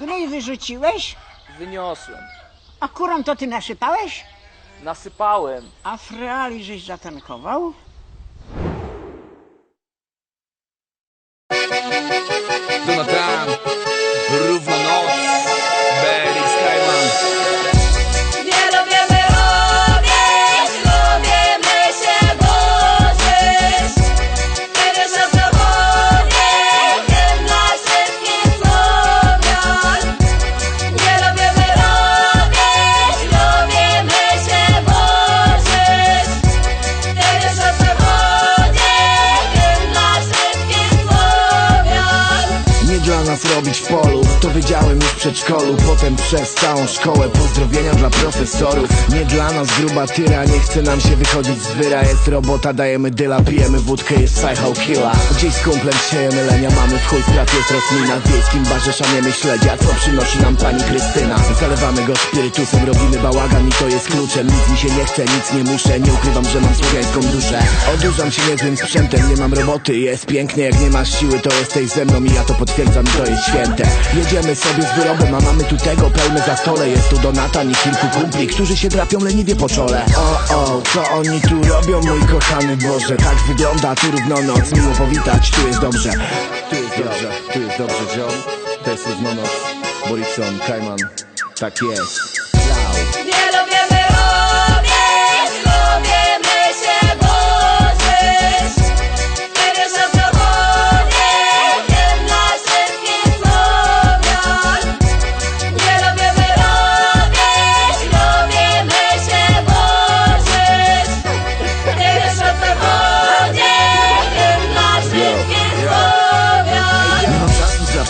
Gnój wyrzuciłeś? Wyniosłem. A kurom to ty nasypałeś? Nasypałem. A freali żeś zatankował? Robić To wiedziałem już w przedszkolu Potem przez całą szkołę. Pozdrowienia dla profesorów. Nie dla nas gruba tyra Nie chce nam się wychodzić z wyra. Jest robota, dajemy dyla Pijemy wódkę, jest psycho killa Gdzieś z kumplem siejemy lenia Mamy w chuj strat, jest rosmina W wiejskim barze śledzia Co przynosi nam pani Krystyna. Zalewamy go spirytusem Robimy bałagan i to jest kluczem. Nic mi się nie chce, nic nie muszę Nie ukrywam, że mam słowiańską duszę. Odurzam się niezłym sprzętem Nie mam roboty, jest pięknie Jak nie masz siły, to jesteś ze mną I ja to potwierdzam, to jest święte Jedziemy sobie z wyrobem, a mamy tu tego pełne za stole. Jest tu Donatan i kilku kumpli Którzy się drapią leniwie po czole. O, o, co oni tu robią, mój kochany Boże? Tak wygląda tu równo noc Miło powitać, tu jest dobrze. Tu jest dobrze, tu jest dobrze, John To jest równonoc. Borikson, Kajman. Tak jest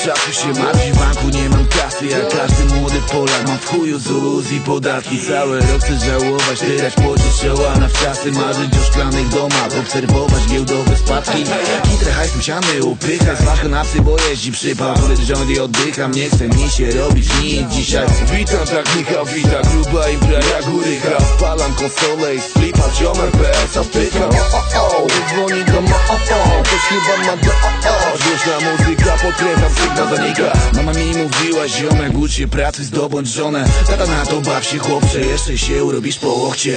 czasu się martwić W banku nie mam kasy. Jak każdy młody Polak Mam w chuju zuluz i podatki. Cały rok chcę żałować Tyrać pocić czoła. Na wczasy Marzyć o szklanych domach Obserwować giełdowe spadki. Kitrę hajs musiany upychać Zwłaszcza na psy, bo jeździ przypał rząd i oddycham Nie chce mi się robić nic. Dzisiaj Witam tak Michał, wita Gruba impra jak górycha. Palam konsolę i PS-a wpykam O, o, o, dzwoni do Ktoś chyba ma do, o, o Głośna muzyka, podkręcam sygnał zanika Mama mi mówiła, ziomek ucz się pracy, zdobądź żonę. Tata na to baw się chłopcze, jeszcze się urobisz po łokcie